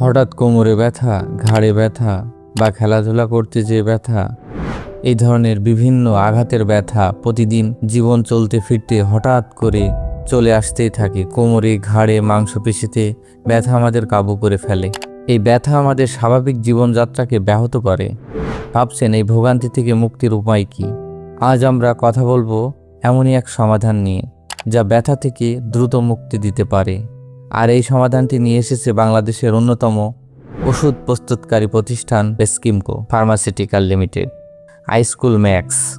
হঠাৎ কোমরে ব্যথা, ঘাড়ে ব্যথা বা খেলাধুলা করতে যেয়ে ব্যথা, এই ধরনের বিভিন্ন আঘাতের ব্যথা প্রতিদিন জীবন চলতে ফিরতে হঠাৎ করে চলে আসতেই থাকে। কোমরে, ঘাড়ে, মাংসপেশিতে ব্যথা আমাদের কাবু করে ফেলে। এই ব্যথা আমাদের স্বাভাবিক জীবনযাত্রাকে ব্যাহত করে। ভাবছেন, এই ভোগান্তি থেকে মুক্তির উপায় কি? আজ আমরা কথা বলব এমনই এক সমাধান নিয়ে, যা ব্যথা থেকে দ্রুত মুক্তি দিতে পারে। আর এই সমাধানটি নিয়ে এসেছে বাংলাদেশের অন্যতম ওষুধ প্রস্তুতকারী প্রতিষ্ঠান বেস্কিমকো ফার্মাসিউটিক্যাল লিমিটেড আইস্কুল ম্যাক্স।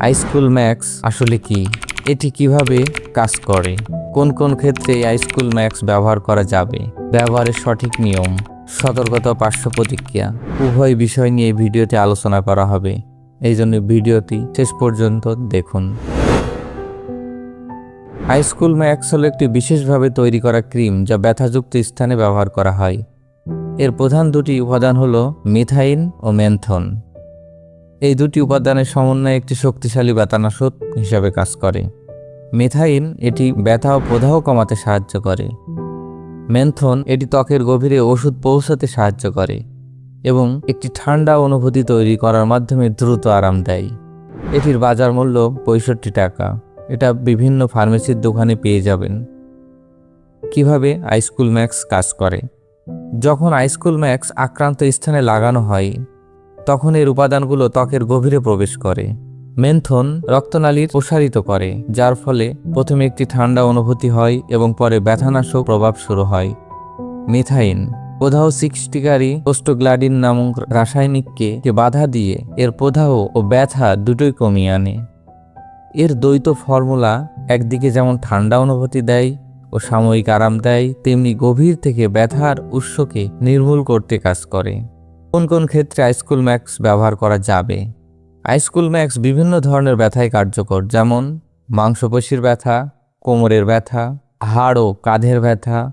আইস্কুল ম্যাক্স আসলে কি? এটি কীভাবে কাজ করে? কোন কোন ক্ষেত্রে আইস্কুল ম্যাক্স ব্যবহার করা যাবে? ব্যবহারের সঠিক নিয়ম, সতর্কতা পার্শ্ব প্রতিক্রিয়া, উভয় বিষয় নিয়ে ভিডিওতে আলোচনা করা হবে। এই জন্য ভিডিওটি শেষ পর্যন্ত দেখুন। হাইস্কুল ম্যাক্স হল একটি বিশেষভাবে তৈরি করা ক্রিম যা ব্যথাযুক্ত স্থানে ব্যবহার করা হয়। এর প্রধান দুটি উপাদান হল মিথাইন ও ম্যান্থন এই দুটি উপাদানের সমন্বয়ে একটি শক্তিশালী ব্যথানাশক হিসাবে কাজ করে। মিথাইন এটি ব্যথা ও প্রদাহ কমাতে সাহায্য করে। ম্যান্থন এটি ত্বকের গভীরে ওষুধ পৌঁছাতে সাহায্য করে এবং একটি ঠান্ডা অনুভূতি তৈরি করার মাধ্যমে দ্রুত আরাম দেয়। এটির বাজার মূল্য পঁয়ষট্টি টাকা। এটা বিভিন্ন ফার্মেসির দোকানে পেয়ে যাবেন। কীভাবে আইস্কুল ম্যাক্স কাজ করে? যখন আইস্কুল ম্যাক্স আক্রান্ত স্থানে লাগানো হয়, তখন এর উপাদানগুলো ত্বকের গভীরে প্রবেশ করে। মেন্থন রক্তনালীর প্রসারিত করে, যার ফলে প্রথমে একটি ঠান্ডা অনুভূতি হয় এবং পরে ব্যথানাশক প্রভাব শুরু হয়। মিথাইন, প্রদাহ সিক্সটিকারী কোস্টোগ্লাডিন নামক রাসায়নিককে বাধা দিয়ে এর প্রদাহ ও ব্যথা দুটোই কমিয়ে আনে। এর দ্বৈত ফর্মুলা একদিকে যেমন ঠান্ডা অনুভূতি দেয় ও সাময়িক আরাম দেয়, তেমনি গভীর থেকে ব্যথার উৎসকে নির্মূল করতে কাজ করে। কোন কোন ক্ষেত্রে আইস্কুল ম্যাক্স ব্যবহার করা যাবে? আইস্কুল ম্যাক্স বিভিন্ন ধরনের ব্যথায় কার্যকর, যেমন মাংসপেশির ব্যথা, কোমরের ব্যথা, হাড় ও কাঁধের ব্যথা,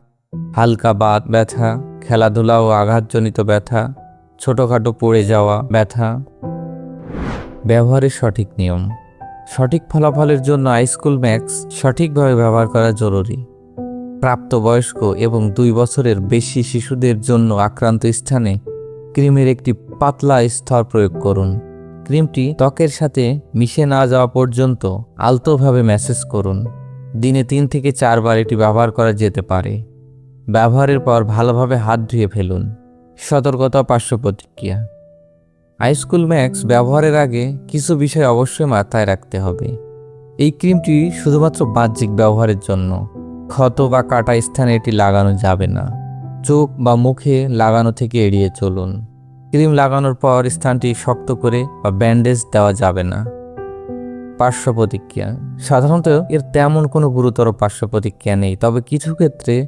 হালকা বাত ব্যথা, খেলাধুলা ও আঘাতজনিত ব্যথা, ছোটোখাটো পড়ে যাওয়া ব্যথা। ব্যবহারের সঠিক নিয়ম। সঠিক ফলাফলের জন্য আইস্কুল ম্যাক্স সঠিকভাবে ব্যবহার করা জরুরি। প্রাপ্তবয়স্ক এবং দুই বছরের বেশি শিশুদের জন্য আক্রান্ত স্থানে ক্রিমের একটি পাতলা স্তর প্রয়োগ করুন। ক্রিমটি ত্বকের সাথে মিশে না যাওয়া পর্যন্ত আলতোভাবে ম্যাসেজ করুন। দিনে তিন থেকে চারবার এটি ব্যবহার করা যেতে পারে। ব্যবহারের পর ভালোভাবে হাত ধুয়ে ফেলুন। সতর্কতা পার্শ্ব প্রতিক্রিয়া। আইস্কুল ম্যাক্স ব্যবহারের আগে কিছু বিষয় অবশ্যই মাথায় রাখতে হবে। এই ক্রিমটি শুধুমাত্র বাহ্যিক ব্যবহারের জন্য। ক্ষত বা কাটা স্থানে এটি লাগানো যাবে না। চোখ বা মুখে লাগানো থেকে এড়িয়ে চলুন। ক্রিম লাগানোর পর স্থানটি শক্ত করে বা ব্যান্ডেজ দেওয়া যাবে না। পার্শ্ব প্রতিক্রিয়া সাধারণত এর তেমন কোনো গুরুতর পার্শ্ব প্রতিক্রিয়া নেই, তবে কিছু ক্ষেত্রে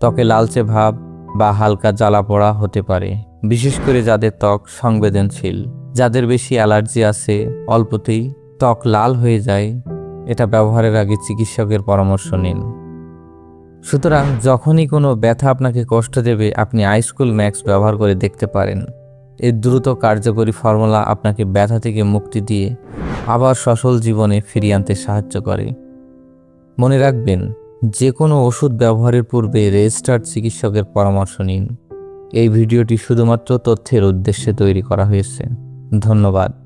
ত্বকে লালচে ভাব বা হালকা জ্বালা পড়া হতে পারে। বিশেষ করে যাদের ত্বক সংবেদনশীল, যাদের বেশি অ্যালার্জি আছে, অল্পতেই ত্বক লাল হয়ে যায়, এটা ব্যবহারের আগে চিকিৎসকের পরামর্শ নিন। সুতরাং যখনই কোনো ব্যথা আপনাকে কষ্ট দেবে, আপনি আইস্কুল ম্যাক্স ব্যবহার করে দেখতে পারেন। এর দ্রুত কার্যকরী ফর্মুলা আপনাকে ব্যথা থেকে মুক্তি দিয়ে আবার সফল জীবনে ফিরিয়ে আনতে সাহায্য করে। মনে রাখবেন, যে কোনো ওষুধ ব্যবহারের পূর্বে রেজিস্টার্ড চিকিৎসকের পরামর্শ নিন। এই ভিডিওটি শুধুমাত্র তথ্যের উদ্দেশ্যে তৈরি করা হয়েছে। ধন্যবাদ।